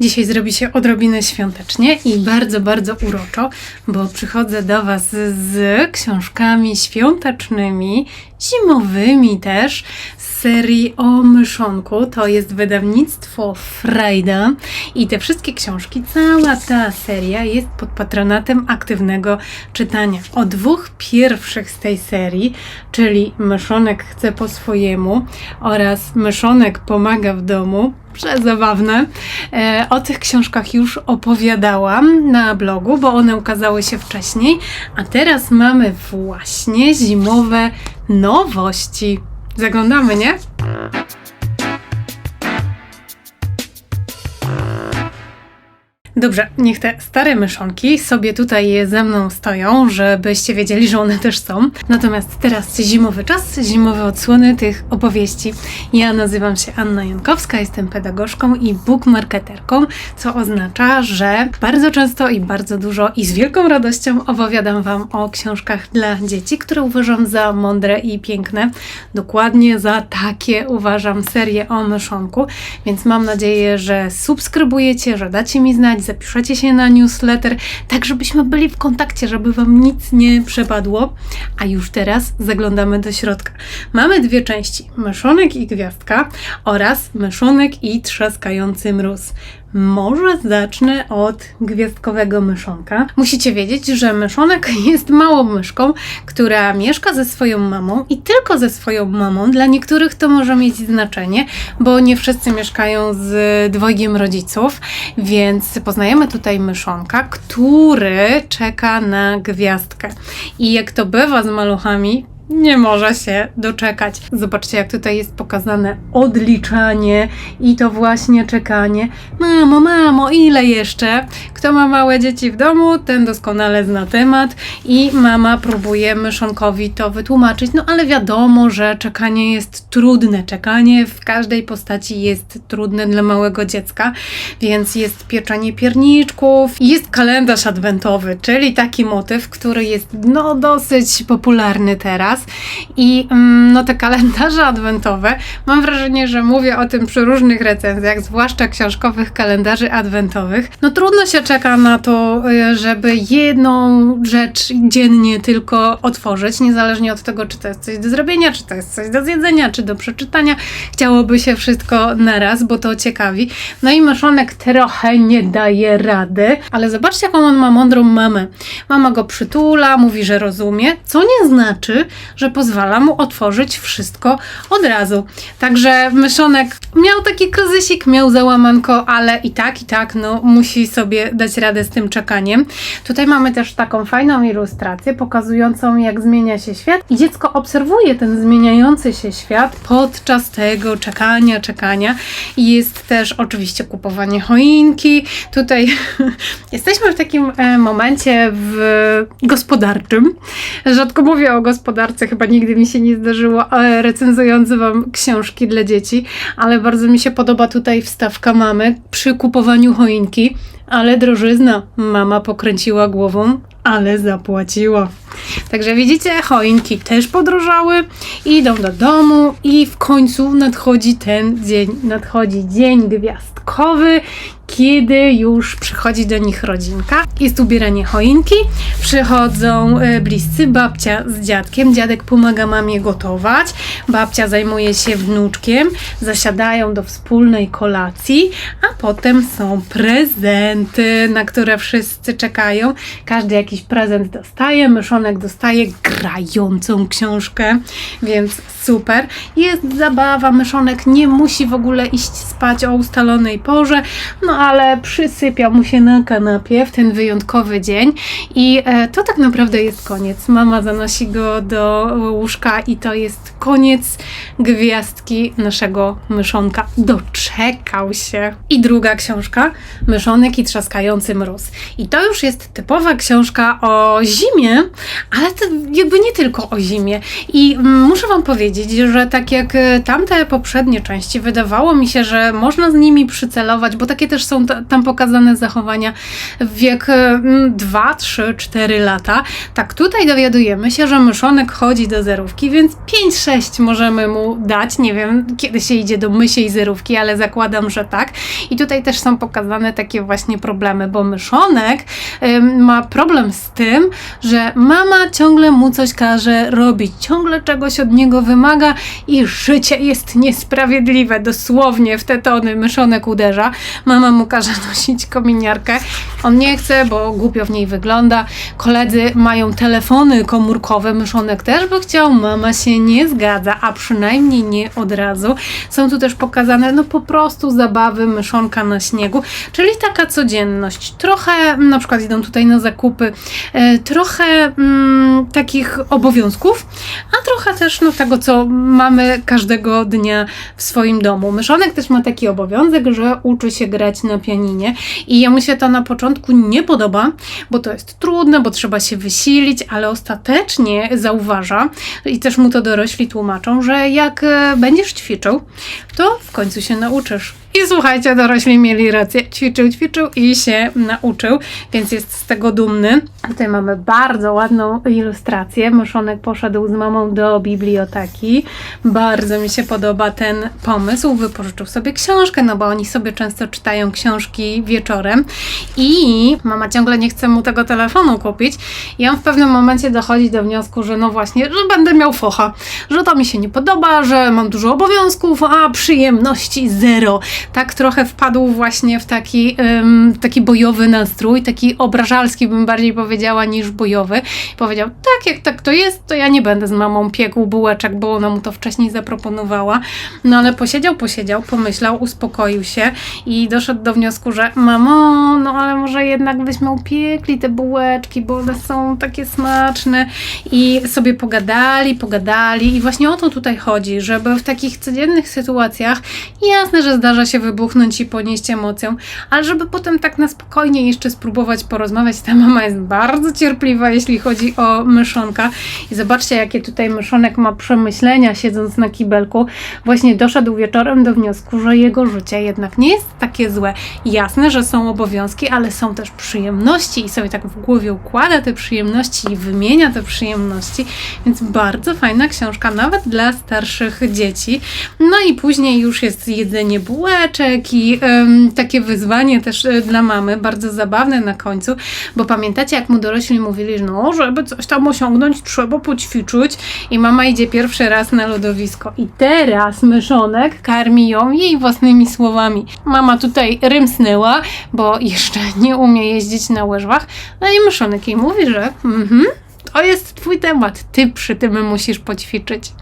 Dzisiaj zrobi się odrobinę świątecznie i bardzo, bardzo uroczo, bo przychodzę do Was z książkami świątecznymi, zimowymi też, serii o myszonku. To jest wydawnictwo Frejda i te wszystkie książki, cała ta seria jest pod patronatem aktywnego czytania. O dwóch pierwszych z tej serii, czyli Myszonek chce po swojemu oraz Myszonek pomaga w domu, przezabawne. E, o tych książkach już opowiadałam na blogu, bo one ukazały się wcześniej, a teraz mamy właśnie zimowe nowości. Zaglądamy, nie? Dobrze, niech te stare myszonki sobie tutaj ze mną stoją, żebyście wiedzieli, że one też są. Natomiast teraz zimowy czas, zimowe odsłony tych opowieści. Ja nazywam się Anna Jankowska, jestem pedagogzką i bookmarketerką, co oznacza, że bardzo często i bardzo dużo i z wielką radością opowiadam Wam o książkach dla dzieci, które uważam za mądre i piękne. Dokładnie za takie uważam serię o myszonku, więc mam nadzieję, że subskrybujecie, że dacie mi znać, zapiszecie się na newsletter, tak żebyśmy byli w kontakcie, żeby Wam nic nie przepadło. A już teraz zaglądamy do środka. Mamy dwie części: myszonek i gwiazdka oraz myszonek i trzaskający mróz. Może zacznę od gwiazdkowego myszonka. Musicie wiedzieć, że myszonek jest małą myszką, która mieszka ze swoją mamą i tylko ze swoją mamą. Dla niektórych to może mieć znaczenie, bo nie wszyscy mieszkają z dwojgiem rodziców, więc poznajemy tutaj myszonka, który czeka na gwiazdkę. I jak to bywa z maluchami, nie może się doczekać. Zobaczcie, jak tutaj jest pokazane odliczanie i to właśnie czekanie. Mamo, mamo, ile jeszcze? Kto ma małe dzieci w domu, ten doskonale zna temat i mama próbuje myszonkowi to wytłumaczyć. No ale wiadomo, że czekanie jest trudne. Czekanie w każdej postaci jest trudne dla małego dziecka, więc jest pieczenie pierniczków, jest kalendarz adwentowy, czyli taki motyw, który jest no dosyć popularny teraz. I mm, no te kalendarze adwentowe, mam wrażenie, że mówię o tym przy różnych recenzjach, zwłaszcza książkowych kalendarzy adwentowych. No trudno się czeka na to, y, żeby jedną rzecz dziennie tylko otworzyć, niezależnie od tego, czy to jest coś do zrobienia, czy to jest coś do zjedzenia, czy do przeczytania. Chciałoby się wszystko naraz, bo to ciekawi. No i myszonek trochę nie daje rady, ale zobaczcie, jaką on ma mądrą mamę. Mama go przytula, mówi, że rozumie, co nie znaczy, że pozwala mu otworzyć wszystko od razu. Także myszonek miał taki kryzysik, miał załamanko, ale i tak, i tak, no musi sobie dać radę z tym czekaniem. Tutaj mamy też taką fajną ilustrację pokazującą, jak zmienia się świat i dziecko obserwuje ten zmieniający się świat podczas tego czekania, czekania i jest też oczywiście kupowanie choinki. Tutaj jesteśmy w takim e, momencie w gospodarczym. Rzadko mówię o gospodarce, chyba nigdy mi się nie zdarzyło e, recenzując Wam książki dla dzieci, ale bardzo mi się podoba tutaj wstawka mamy przy kupowaniu choinki, ale drożyzna. Mama pokręciła głową, ale zapłaciła. Także widzicie, choinki też podrożały, idą do domu i w końcu nadchodzi ten dzień, nadchodzi dzień gwiazdkowy, kiedy już przychodzi do nich rodzinka. Jest ubieranie choinki, przychodzą e, bliscy, babcia z dziadkiem, dziadek pomaga mamie gotować, babcia zajmuje się wnuczkiem, zasiadają do wspólnej kolacji, a potem są prezenty, na które wszyscy czekają. Każdy jakiś prezent dostaje, myszonek dostaje grającą książkę, więc super. Jest zabawa, myszonek nie musi w ogóle iść spać o ustalonej porze, no ale przysypia mu się na kanapie w ten wyjątkowy dzień i e, to tak naprawdę jest koniec. Mama zanosi go do łóżka i to jest koniec gwiazdki naszego myszonka. Doczekał się. I druga książka, Myszonek i trzaskający mróz. I to już jest typowa książka o zimie, ale to jakby nie tylko o zimie. I mm, muszę Wam powiedzieć, że tak jak e, tamte poprzednie części, wydawało mi się, że można z nimi przycelować, bo takie też są ta- tam pokazane zachowania w wiek 2, 3, 4 lata. Tak tutaj dowiadujemy się, że myszonek chodzi do zerówki, więc 5-6 możemy mu dać. Nie wiem, kiedy się idzie do mysiej zerówki, ale zakładam, że tak. I tutaj też są pokazane takie właśnie problemy, bo myszonek ym, ma problem z tym, że mama ciągle mu coś każe robić, ciągle czegoś od niego wymaga i życie jest niesprawiedliwe. Dosłownie w te tony myszonek uderza. Mama mu każe nosić kominiarkę. On nie chce, bo głupio w niej wygląda. Koledzy mają telefony komórkowe, myszonek też by chciał, mama się nie zgadza, a przynajmniej nie od razu. Są tu też pokazane, no po prostu zabawy myszonka na śniegu, czyli taka codzienność. Trochę mm, na przykład idą tutaj na zakupy, e, trochę mm, takich obowiązków, a trochę też no, tego, co mamy każdego dnia w swoim domu. Myszonek też ma taki obowiązek, że uczy się grać na pianinie i jemu się to na początku nie podoba, bo to jest trudne, bo trzeba się wysilić, ale ostatecznie zauważa i też mu to dorośli tłumaczą, że jak e, będziesz ćwiczył, to w końcu się nauczysz. I słuchajcie, dorośli mieli rację. Ćwiczył, ćwiczył i się nauczył, więc jest z tego dumny. Tutaj mamy bardzo ładną ilustrację. Myszonek poszedł z mamą do biblioteki. Bardzo mi się podoba ten pomysł. Wypożyczył sobie książkę, no bo oni sobie często czytają książki wieczorem. I mama ciągle nie chce mu tego telefonu kupić. I on w pewnym momencie dochodzi do wniosku, że no właśnie, że będę miał focha, że to mi się nie podoba, że mam dużo obowiązków, a przyjemności zero. Tak trochę wpadł właśnie w taki, ym, taki bojowy nastrój, taki obrażalski bym bardziej powiedziała niż bojowy. Powiedział, tak jak tak to jest, to ja nie będę z mamą piekł bułeczek, bo ona mu to wcześniej zaproponowała. No ale posiedział, posiedział, pomyślał, uspokoił się i doszedł do wniosku, że mamo, no ale może jednak byśmy upiekli te bułeczki, bo one są takie smaczne i sobie pogadali, pogadali i właśnie o to tutaj chodzi, żeby w takich codziennych sytuacjach jasne, że zdarza się wybuchnąć i ponieść emocją, ale żeby potem tak na spokojnie jeszcze spróbować porozmawiać. Ta mama jest bardzo cierpliwa, jeśli chodzi o myszonka i zobaczcie, jakie tutaj myszonek ma przemyślenia siedząc na kibelku. Właśnie doszedł wieczorem do wniosku, że jego życie jednak nie jest takie złe. Jasne, że są obowiązki, ale są też przyjemności i sobie tak w głowie układa te przyjemności i wymienia te przyjemności, więc bardzo fajna książka, nawet dla starszych dzieci. No i później już jest jedzenie bułeczek i em, takie wyzwanie też e, dla mamy, bardzo zabawne na końcu, bo pamiętacie, jak mu dorośli mówili, że no, żeby coś tam osiągnąć, trzeba poćwiczyć i mama idzie pierwszy raz na lodowisko i teraz myszonek karmi ją jej własnymi słowami. Mama tutaj rymsnęła, bo jeszcze nie umie jeździć na łyżwach, no i myszonek jej mówi, że mhm, to jest twój temat, ty przy tym musisz poćwiczyć.